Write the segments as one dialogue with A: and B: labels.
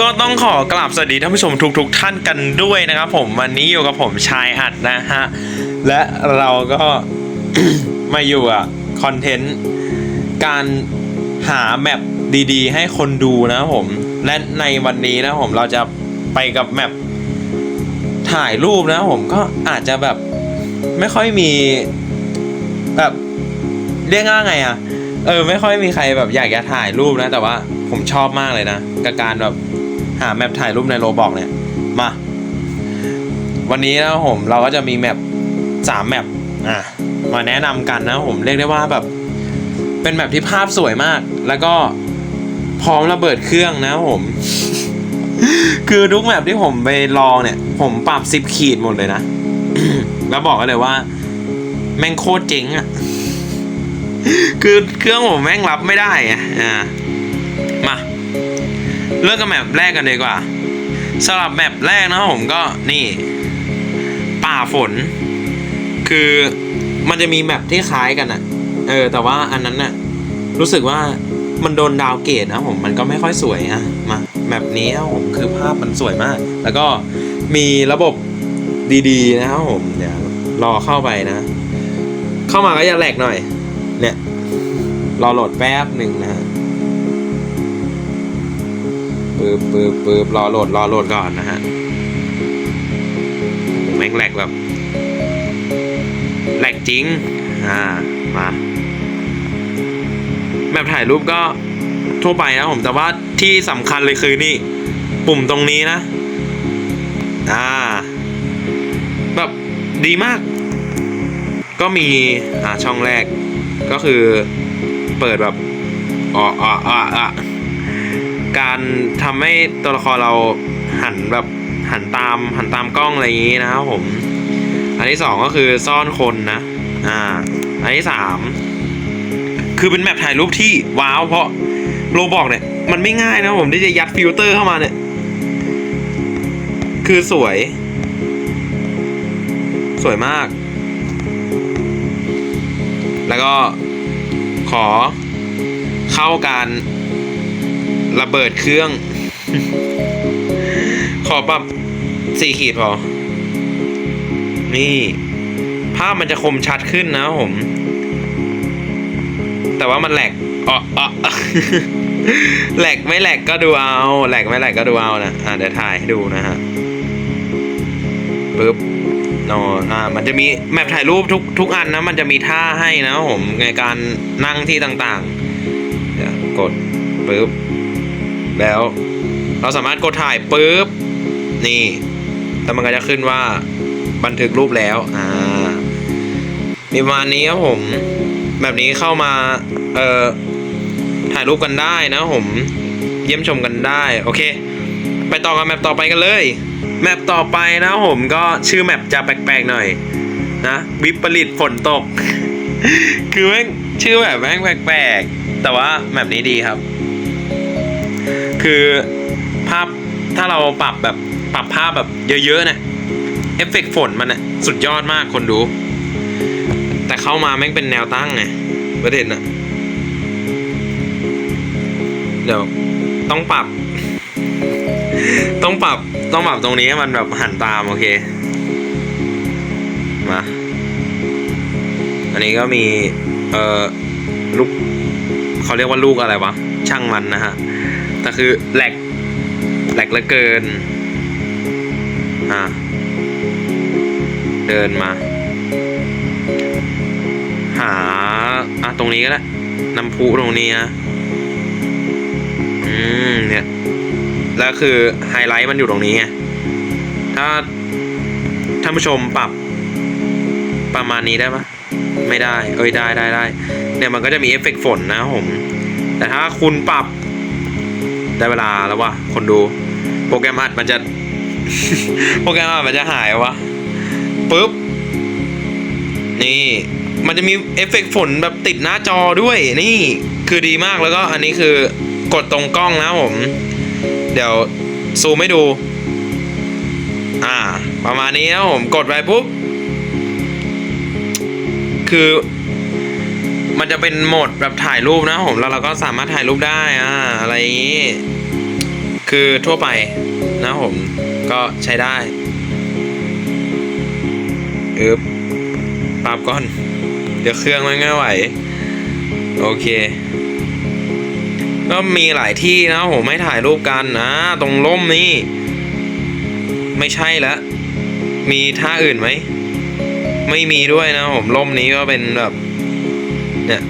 A: ก็ต้องขอกราบสวัสดีท่านผู้ชมทุกๆทท่านกันด้วยนะครับ ผมวันนี้อยู่กับผมชายอัดนะฮะ และเราก็ มาอยู่อะคอนเทนต์การหาแมปดีๆ ให้คนดูนะครับผม และในวันนี้นะผมเราจะไปกับแมปถ่ายรูปนะครับผมก็อาจจะแบบไม่ค่อยมีแบบเรียกว่ายไงอะเออไม่ค่อยมีใครแบบอยากจะถ่ายรูปนะ แต่ว่าผมชอบมากเลยนะกับการแบบ หาแมปถ่ายรูปในโรบอกเนี่ย มา วันนี้นะผมเราก็จะมีแมปสามแมปอะมาแนะนำกันนะผมเรียกได้ว่าแบบเป็นแมปที่ภาพสวยมาก แล้วก็พร้อมระเบิดเครื่องนะผม คือทุกแมปที่ผมไปลองเนี่ย ผมปรับสิบขีดหมดเลยนะ แล้วบอกกันเลยว่า แม่งโคตรเจ๋งอะคือเครื่องผมแม่งรับไม่ได้อะอ่ามา เริ่มกับแมปแรกกันดีกว่าสำหรับแมปแรกนะครับผมก็นี่ป่าฝน คือมันจะมีแมปที่คล้ายกันอะเออ แต่ว่าอันนั้นน่ะรู้สึกว่ามันโดนดาวเกตนะผมมันก็ไม่ค่อยสวยอะมาแมปนี้นะผมคือภาพมันสวยมาก แล้วก็มีระบบดีๆนะครับผมเดี๋ยวรอเข้าไปนะ เข้ามาก็จะแหลกหน่อย เนี่ย รอโหลดแป๊บหนึ่งนะฮะ ปึ๊บปึ๊บปึ๊บรอโหลดรอโหลดก่อนนะฮะแม่งแหลกแบบแหลกจริง อ่า มาแบบถ่ายรูปก็ทั่วไปนะผม แต่ว่าที่สำคัญเลยคือนี่ ปุ่มตรงนี้นะ อ่า แบบดีมาก ก็มี อ่า ช่องแรก ก็คือเปิดแบบอ๋ออ๋ออ๋ออ๋อ การทำให้ตัวละครเราหันแบบหันตามหันตามกล้องอะไรอย่างนี้นะครับผม อันที่สองก็คือซ่อนคนนะ อ่า อันที่สามคือเป็นแมปถ่ายรูปที่ว้าวเพราะโรบอกเนี่ย มันไม่ง่ายนะผมที่จะยัดฟิลเตอร์เข้ามาเนี่ย คือสวย สวยมาก แล้วก็ขอเข้าการ ระเบิดเครื่อง ขอปรับสี่ขีดพอ นี่ ภาพมันจะคมชัดขึ้นนะผม แต่ว่ามันแหลกอ๋ออ๋อแหลกไม่แหลกก็ดูเอา แหลกไม่แหลกก็ดูเอานะ อ่าเดี๋ยวถ่ายให้ดูนะฮะปึ๊บโนอ่า มันจะมีแมปถ่ายรูปทุกทุกอันนะ มันจะมีท่าให้นะผมในการนั่งที่ต่างๆ กดปึ๊บ แล้ว เราสามารถกดถ่ายปึ๊บนี่แล้วมันก็จะขึ้นว่าบันทึกรูปแล้วอ่ามีประมาณนี้ครับผม แบบนี้เข้ามาเอ่อถ่ายรูปกันได้นะผม เยี่ยมชมกันได้ โอเค ไปต่อกับแมปต่อไปกันเลย แมปต่อไปนะผมก็ชื่อแมปจะแปลกๆหน่อย นะวิปริตฝนตก คือแม่งชื่อแบบแม่งแปลกๆแต่ว่าแมปนี้ดีครับ คือภาพถ้าเราปรับแบบปรับภาพแบบเยอะๆเนี่ยเอฟเฟกต์ฝนมันน่ะสุดยอดมากคนดู แต่เข้ามาแม่งเป็นแนวตั้งไงประเด็นน่ะเดี๋ยวต้องปรับ ต้องปรับต้องปรับตรงนี้ให้มันแบบหันตามโอเค มา อันนี้ก็มี เอ่อ ลูก เขาเรียกว่าลูกอะไรวะ ช่างมันนะฮะ แต่คือแหลกแหลกเหลือเกิน อ่า เดินมา หา อะ ตรงนี้ก็ได้น้ำพุตรงนี้นะอืม เนี่ย แล้วคือไฮไลท์มันอยู่ตรงนี้ไง ถ้าท่านผู้ชมปรับประมาณนี้ได้ปะไม่ได้ เอ้ยได้ได้ได้ เนี่ยมันก็จะมีเอฟเฟกต์ฝนนะผม แต่ถ้าคุณปรับ ได้เวลาแล้ววะคนดู โปรแกรมอัดมันจะ โปรแกรมอัดมันจะหายวะปุ๊บ นี่ มันจะมีเอฟเฟกต์ฝนแบบติดหน้าจอด้วย นี่คือดีมากแล้วก็อันนี้คือกดตรงกล้องนะผม เดี๋ยวซูมให้ดู อ่า ประมาณนี้นะผมกดไปปุ๊บ คือ มันจะเป็นโหมดแบบถ่ายรูปนะผมแล้วเราก็สามารถถ่ายรูปได้อ่าอะไรอย่างนี้ คือทั่วไปนะผมก็ใช้ได้อึบปรับก่อน เดี๋ยวเครื่องมันไม่ไหว โอเค ก็มีหลายที่นะผมให้ถ่ายรูปกันนะตรงร่มนี่ ไม่ใช่แล้วมีท่าอื่นไหม ไม่มีด้วยนะผมร่มนี้ก็เป็นแบบ เนี่ย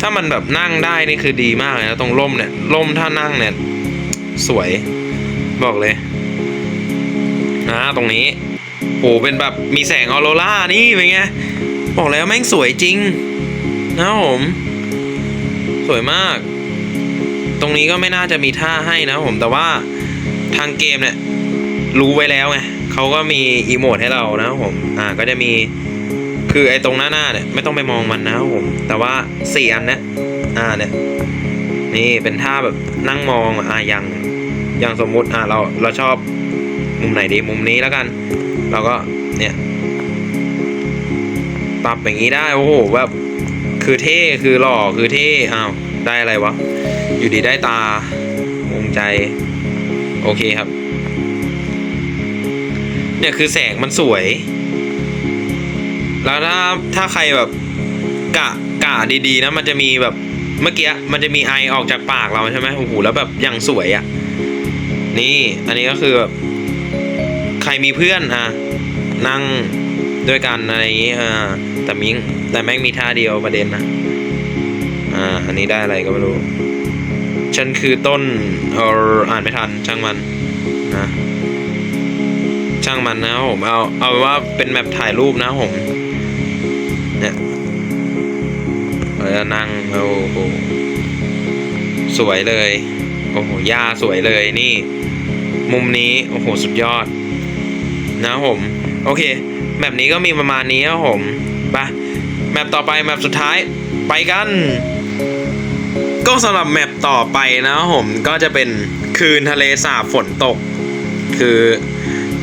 A: ถ้ามันแบบนั่งได้นี่คือดีมากเลยนะตรงร่มเนี่ยร่มถ้านั่งเนี่ย สวยบอกเลยนะตรงนี้โหเป็นแบบมีแสงออโรรานี่เป็นไงบอกแล้วแม่งสวยจริง นะผมสวยมาก ตรงนี้ก็ไม่น่าจะมีท่าให้นะผมแต่ว่าทางเกมเนี่ย รู้ไว้แล้วไง เขาก็มีอีโมดให้เรานะครับผม อ่า ก็จะมี คือไอ้ตรงหน้าหน้าเนี่ยไม่ต้องไปมองมันนะครับผม แต่ว่าสี่อันนี้ยอ่าเนี่ย นี่เป็นท่าแบบนั่งมอง อ่าอย่างอย่างสมมุติ อ่าเรา เราชอบมุมไหนดี มุมนี้แล้วกัน เราก็ เนี่ย ปรับอย่างนี้ได้ โอ้โห แบบ คือเท่ คือหล่อ คือเท่ อ้าว ได้อะไรวะ อยู่ดีได้ตา วงใจ โอเคครับ เนี่ยคือแสงมันสวย แล้วถ้าถ้าใครแบบกะกะดีๆนะมันจะมีแบบเมื่อกี้มันจะมีไอออกจากปากเราใช่ไหมโอ้โหแล้วแบบอย่างสวยอะ่ะ นี่อันนี้ก็คือแบบใครมีเพื่อนอะนั่งด้วยกันอะไรอย่างงี้อ่าแต่มิงแต่แม่งมีท่าเดียวประเด็นนะอ่าอันนี้ได้อะไรก็ไม่รู้ฉันคือต้นเอออ่านไม่ทันช่างมันนะ ช่างมันนะผมเอาเอาว่าเป็นแมปถ่ายรูปนะผม เนี่ยเราจะนั่งโอ้โหสวยเลย โอ้โหหญ้าสวยเลยนี่ มุมนี้โอ้โหสุดยอด นะผม โอเคแมปนี้ก็มีประมาณนี้ครับผมไปแมปต่อไปแมปสุดท้ายไปกัน ก็สำหรับแมปต่อไปนะผมก็จะเป็นคืนทะเลสาบฝนตก คือ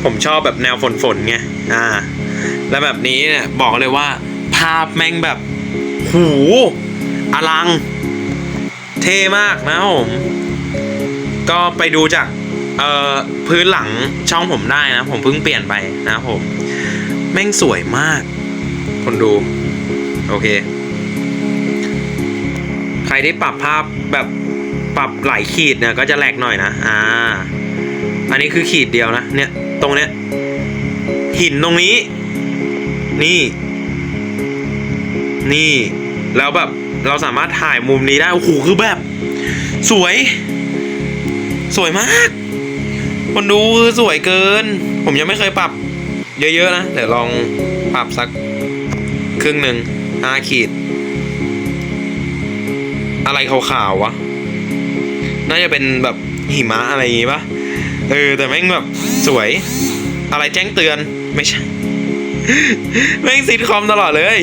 A: ผมชอบแบบแนวฝนฝนๆไงอ่า แล้วแบบนี้เนี่ยบอกเลยว่า ภาพแม่งแบบ หูอลัง เท่มากนะผม ก็ไปดูจากเอ่อพื้นหลังช่องผมได้นะ ผมเพิ่งเปลี่ยนไปนะผม แม่งสวยมาก คนดู โอเค ใครที่ปรับภาพแบบปรับหลายขีดเนี่ยก็จะแหลกหน่อยนะ อ่า อันนี้คือขีดเดียวนะ เนี่ย ตรงเนี้ยหินตรงนี้ นี่ นี่ แล้วแบบเราสามารถถ่ายมุมนี้ได้ โอ้โห คือแบบ สวย สวยมากคนดูคือสวยเกิน ผมยังไม่เคยปรับ เยอะ ๆ นะ เดี๋ยวลองปรับสัก ครึ่งหนึ่งห้าขีด อะไรขาวๆวะ น่าจะเป็นแบบหิมะอะไรอย่างงี้ปะเออ แต่แม่งแบบ สวย อะไรแจ้งเตือน ไม่ใช่ แม่งซิทคอมตลอดเลย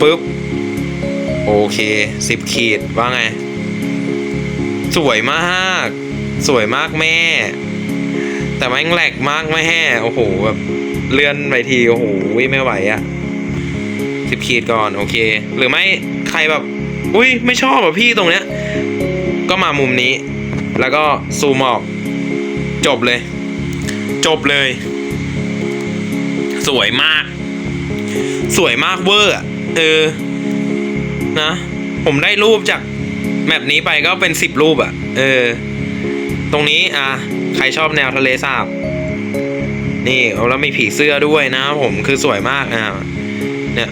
A: ปุ๊บ โอเคสิบขีดว่าไง สวยมาก สวยมากแม่ แต่แม่งแหลกมากไม่แห่โอ้โหแบบเลื่อนไปทีโอ้โหไม่ไหวอะสิบขีดก่อนโอเค หรือไม่ใครแบบ อุ้ยไม่ชอบแบบพี่ตรงเนี้ย ก็มามุมนี้ แล้วก็ซูมออก จบเลย จบเลย สวยมาก สวยมากเวอร์เออ นะ ผมได้รูปจากแมปนี้ไปก็เป็นสิบรูปอะเออ ตรงนี้อะ ใครชอบแนวทะเลสาบ นี่เอาแล้วมีผีเสื้อด้วยนะ ผมคือสวยมากอ่าเนี่ย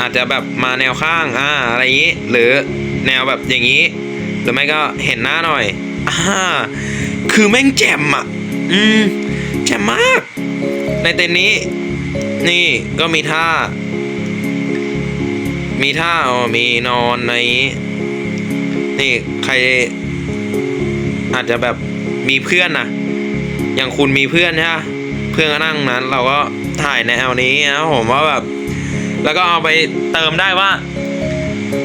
A: อาจจะแบบมาแนวข้างอ่าอะไรอย่างนี้ หรือแนวแบบอย่างนี้ หรือไม่ก็เห็นหน้าหน่อยอ่า คือแม่งแจ่มอะ อืม แจ่มมาก ในเต็นท์นี้ นี่ก็มีท่า มีท่าอ๋อมีนอนในนี้นี่ใคร อาจจะแบบมีเพื่อนนะอย่างคุณมีเพื่อนใช่ไหมเพื่อนก็นั่งนั้น เราก็ถ่ายในแนวนี้นะผมว่าแบบ แล้วก็เอาไปเติมได้ว่า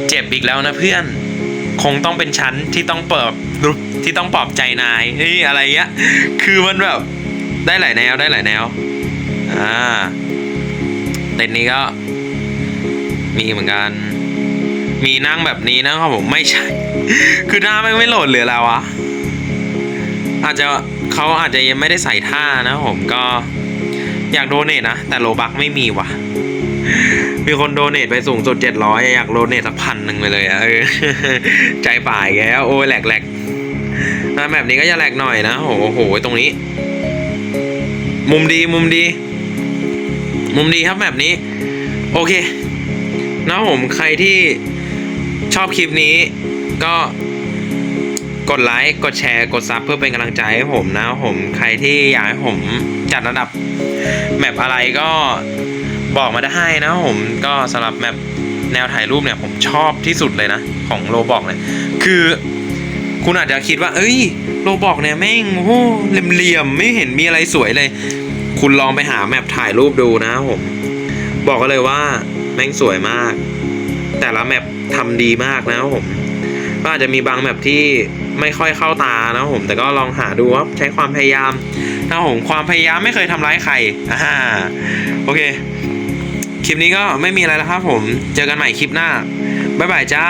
A: เจ็บอีกแล้วนะเพื่อน คงต้องเป็นชั้นที่ต้องเปิด ที่ต้องปลอบใจนายนี่อะไรเงี้ยคือมันแบบได้หลายแนวได้หลายแนวอ่าเต็นท์นี้ก็ มีเหมือนกัน มีนั่งแบบนี้นะครับผมไม่ใช่ คือหน้าไม่ไม่โหลดเหลือแล้ววะอาจจะเขาอาจจะยังไม่ได้ใส่ท่านะผมก็อยากโดเนทนะ แต่โลบักไม่มีว่ะ มีคนโดเนทไปสูงสุดเจ็ดร้อยอยากโดเนทสักพันหนึ่งไปเลยอะเออ ใจป่ายแกแล้ว โอ้ยแหลกแหลก นะแบบนี้ก็จะแหลกหน่อยนะโอ้โหตรงนี้ มุมดีมุมดี มุมดีครับแบบนี้ โอเคนะผมใครที่ชอบคลิปนี้ ก็กดไลค์กดแชร์กดซับเพื่อเป็นกำลังใจให้ผมนะผมใครที่อยากให้ผมจัดระดับแมปอะไรก็บอกมาได้นะผมก็สำหรับแมปแนวถ่ายรูปเนี่ยผมชอบที่สุดเลยนะ ของโลบอกเนี่ยคือ คุณอาจจะคิดว่า เอ้ยโลบอกเนี่ยแม่งโอ้เหลี่ยมๆไม่เห็นมีอะไรสวยเลย คุณลองไปหาแมปถ่ายรูปดูนะผมบอกกันเลยว่าแม่งสวยมาก แต่ละแมปทำดีมากนะผมก็อาจจะมีบางแมปที่ไม่ค่อยเข้าตานะผม แต่ก็ลองหาดูว่าใช้ความพยายามนะผมความพยายามไม่เคยทำร้ายใครอ่าโอเค คลิปนี้ก็ไม่มีอะไรแล้วครับผม เจอกันใหม่คลิปหน้า บ๊ายบายจ้า